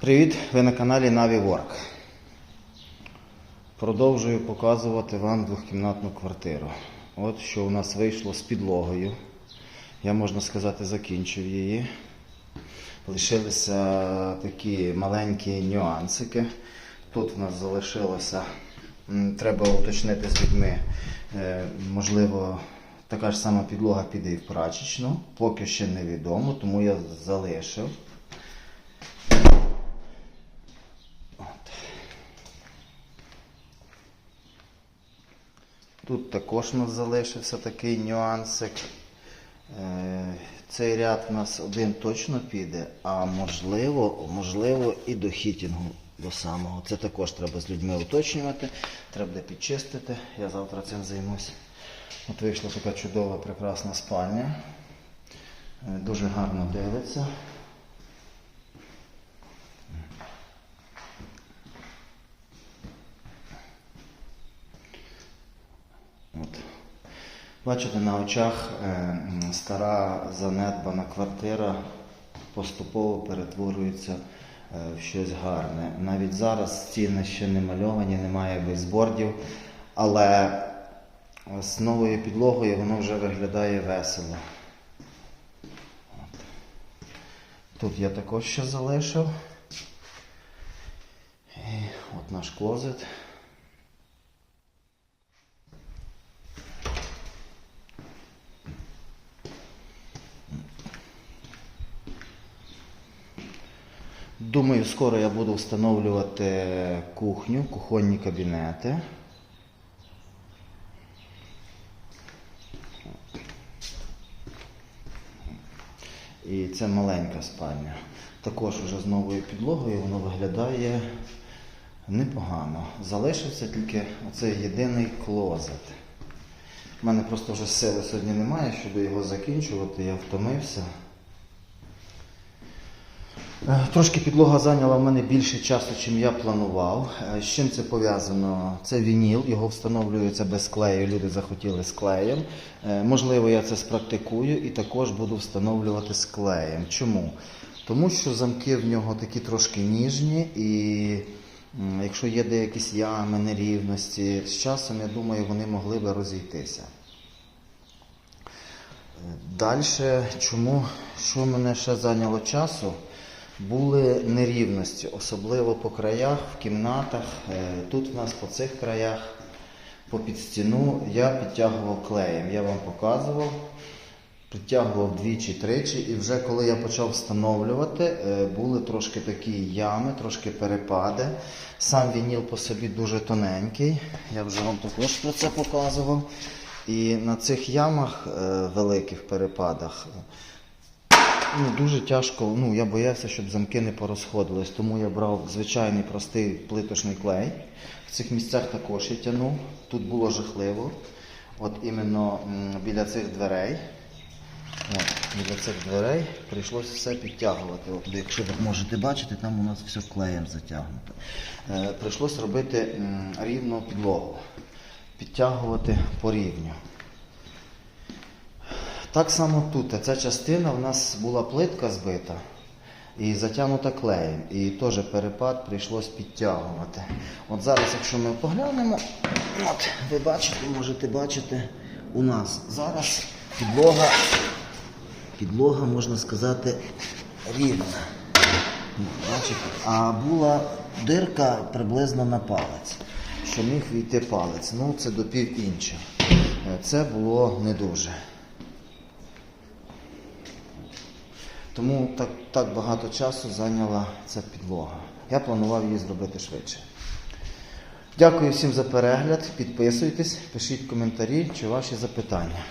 Привіт! Ви на каналі NaviWork. Продовжую показувати вам двохкімнатну квартиру. От що у нас вийшло з підлогою. Я, можна сказати, закінчив її. Лишилися такі маленькі нюансики. Тут в нас залишилося, треба уточнити з людьми, е, можливо, така ж сама підлога піде і в прачечну. Поки ще невідомо, тому я залишив. Тут також у нас залишився такий нюансик. Е, Цей ряд у нас один точно піде, а можливо, можливо і до хітінгу до самого. Це також треба з людьми уточнювати, треба буде підчистити. Я завтра цим займусь. От вийшла така чудова, прекрасна спальня. Е, Дуже гарно дивиться. От. Бачите, на очах е, стара занедбана квартира поступово перетворюється е, в щось гарне. Навіть зараз стіни ще не мальовані, немає бейсбордів, але з новою підлогою воно вже виглядає весело. Тут я також ще залишив. І от наш клозет. Думаю, скоро я буду встановлювати кухню, кухонні кабінети. І це маленька спальня. Також вже з новою підлогою воно виглядає непогано. Залишився тільки оцей єдиний клозет. У мене просто вже сили сьогодні немає, щоб його закінчувати, я втомився. Е, Трошки підлога зайняла в мене більше часу, чим я планував. Е, З чим це пов'язано? Це вініл, його встановлюється без клею. Люди захотіли з клеєм. Е, Можливо, я це спрактикую і також буду встановлювати з клеєм. Чому? Тому що замки в нього такі трошки ніжні, і якщо є деякісь ями, нерівності, з часом, я думаю, вони могли би розійтися. Далі, чому, що мене ще зайняло часу? Були нерівності, особливо по краях, в кімнатах. Е, Тут в нас по цих краях, по під стіну, я підтягував клеєм. Я вам показував, підтягував двічі-тричі, і вже коли я почав встановлювати, е, були трошки такі ями, трошки перепади. Сам вініл по собі дуже тоненький. Я вже вам також про це показував. І на цих ямах е, великих перепадах ну, дуже тяжко. Ну, я боявся, щоб замки не порозходились, тому я брав звичайний простий плиточний клей. В цих місцях також я тянув. Тут було жахливо. От іменно біля цих дверей. От, біля цих дверей прийшлося все підтягувати. От, якщо ви можете бачити, там у нас все клеєм затягнуто. Е, прийшлося робити м, рівну підлогу, підтягувати по рівню. Так само тут. Ця частина в нас була плитка збита і затягнута клеєм. І теж перепад прийшлось підтягувати. От зараз, якщо ми поглянемо, от, ви бачите, можете бачити, у нас зараз підлога, підлога, можна сказати, рівна. Бачите? А була дирка приблизно на палець, що міг війти палець. Ну, це до пів інча. Це було не дуже. Тому так, так багато часу зайняла ця підлога. Я планував її зробити швидше. Дякую всім за перегляд. Підписуйтесь, пишіть коментарі чи ваші запитання.